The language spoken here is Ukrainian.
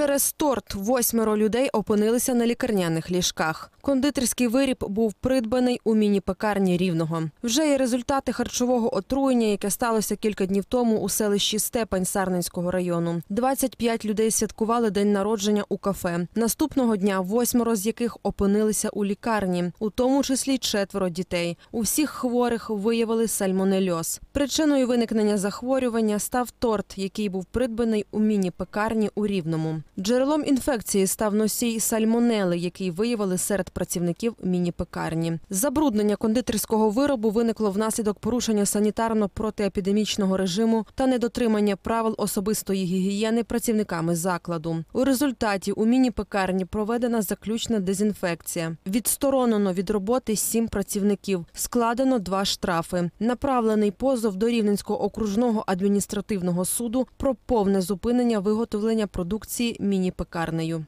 Через торт восьмеро людей опинилися на лікарняних ліжках. Кондитерський виріб був придбаний у міні-пекарні Рівного. Вже є результати харчового отруєння, яке сталося кілька днів тому у селищі Степань Сарненського району. 25 людей святкували день народження у кафе. Наступного дня восьмеро з яких опинилися у лікарні, у тому числі четверо дітей. У всіх хворих виявили сальмонельоз. Причиною виникнення захворювання став торт, який був придбаний у міні-пекарні у Рівному. Джерелом інфекції став носій сальмонели, який виявили серед працівників міні-пекарні. Забруднення кондитерського виробу виникло внаслідок порушення санітарно-протиепідемічного режиму та недотримання правил особистої гігієни працівниками закладу. У результаті у міні-пекарні проведена заключна дезінфекція. Відсторонено від роботи сім працівників. Складено два штрафи. Направлений позов до Рівненського окружного адміністративного суду про повне зупинення виготовлення продукції міні-пекарнею.